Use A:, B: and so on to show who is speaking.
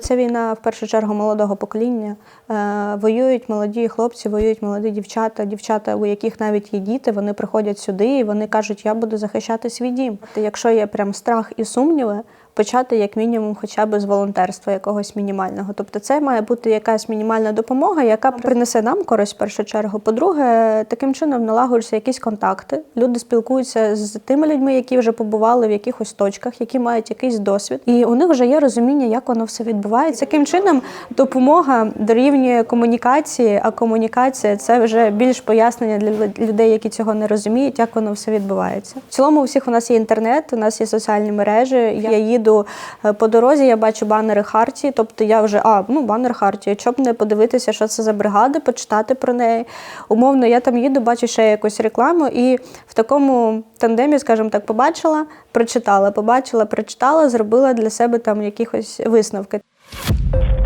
A: Це війна в першу чергу молодого покоління. Е, воюють молоді хлопці, воюють молоді дівчата, дівчата, у яких навіть є діти, вони приходять сюди і вони кажуть, я буду захищати свій дім. Якщо є прям страх і сумніви, почати як мінімум хоча б з волонтерства якогось мінімального. Тобто це має бути якась мінімальна допомога, яка принесе нам користь в першу чергу. По-друге, таким чином налагоджуються якісь контакти. Люди спілкуються з тими людьми, які вже побували в якихось точках, які мають якийсь досвід, і у них вже є розуміння, як воно все відбувається. Таким чином допомога дорівнює комунікації, а комунікація це вже більш пояснення для людей, які цього не розуміють, як воно все відбувається. В цілому, у всіх у нас є інтернет, у нас є соціальні мережі. Я їду е, по дорозі, я бачу банери Хартії, тобто я вже а ну банер Хартії, щоб не подивитися, що це за бригада, почитати про неї. Умовно, я там їду, бачу ще якусь рекламу, і в такому тандемі, скажімо так, побачила, прочитала, побачила, прочитала, зробила для себе там якихось висновки. Thank you.